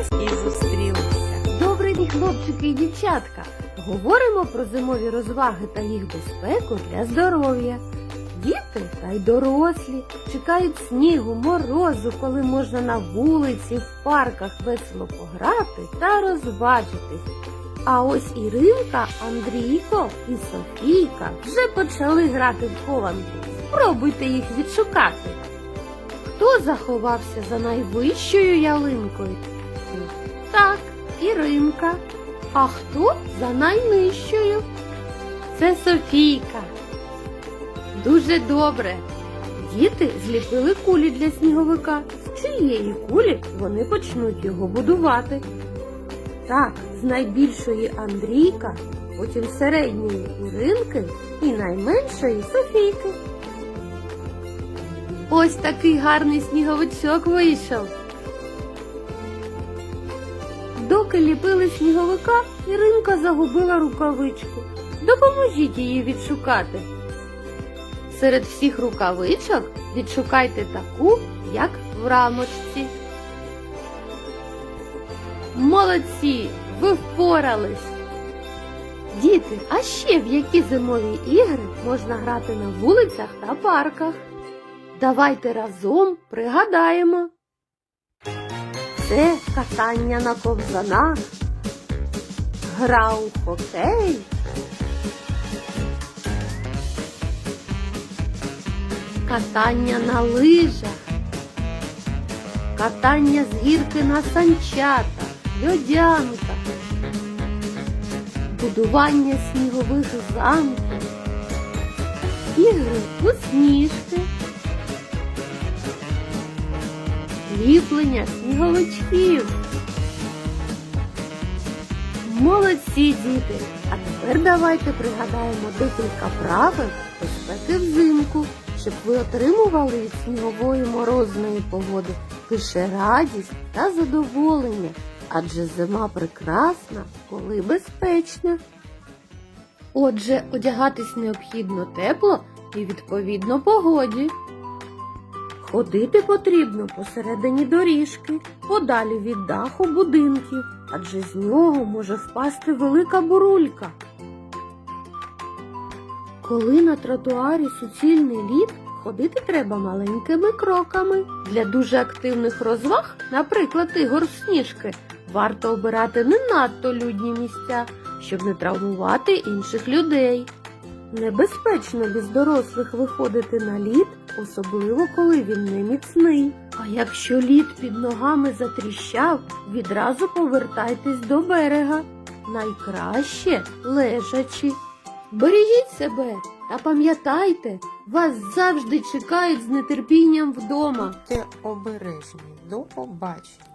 ось і зустрілися. Добрий день, хлопчики і дівчатка. Говоримо про зимові розваги та їх безпеку для здоров'я. Діти та й дорослі чекають снігу, морозу, коли можна на вулиці, в парках весело пограти та розважитись. А ось Іринка, Андрійко і Софійка вже почали грати в хованки. Спробуйте їх відшукати. Хто заховався за найвищою ялинкою? Іринка. А хто за найнижчою? Це Софійка. Дуже добре. Діти зліпили кулі для сніговика. З цієї кулі вони почнуть його будувати. Так, з найбільшої Андрійка, потім середньої Іринки і найменшої Софійки. Ось такий гарний сніговичок вийшов. Доки ліпили сніговика, Іринка загубила рукавичку. Допоможіть її відшукати. Серед всіх рукавичок відшукайте таку, як в рамочці. Молодці! Ви впорались! Діти, а ще в які зимові ігри можна грати на вулицях та парках? Давайте разом пригадаємо. Це катання на ковзанах, гра у хокей, катання на лижах, катання з гірки на санчатах, льодянка, будування снігових замків, ігри у сніжки. Ліплення сніговичків. Молодці діти! А тепер давайте пригадаємо декілька правил безпеки взимку, щоб ви отримували від снігової морозної погоди лише радість та задоволення, адже зима прекрасна, коли безпечна. Отже, одягатись необхідно тепло і відповідно погоді. Ходити потрібно посередині доріжки, подалі від даху будинків, адже з нього може впасти велика бурулька. Коли на тротуарі суцільний лід, ходити треба маленькими кроками. Для дуже активних розваг, наприклад, ігор сніжки, варто обирати не надто людні місця, щоб не травмувати інших людей. Небезпечно без дорослих виходити на лід, особливо коли він не міцний. А якщо лід під ногами затріщав, відразу повертайтесь до берега. Найкраще лежачи. Бережіть себе та пам'ятайте, вас завжди чекають з нетерпінням вдома. Будьте обережні. До побачення.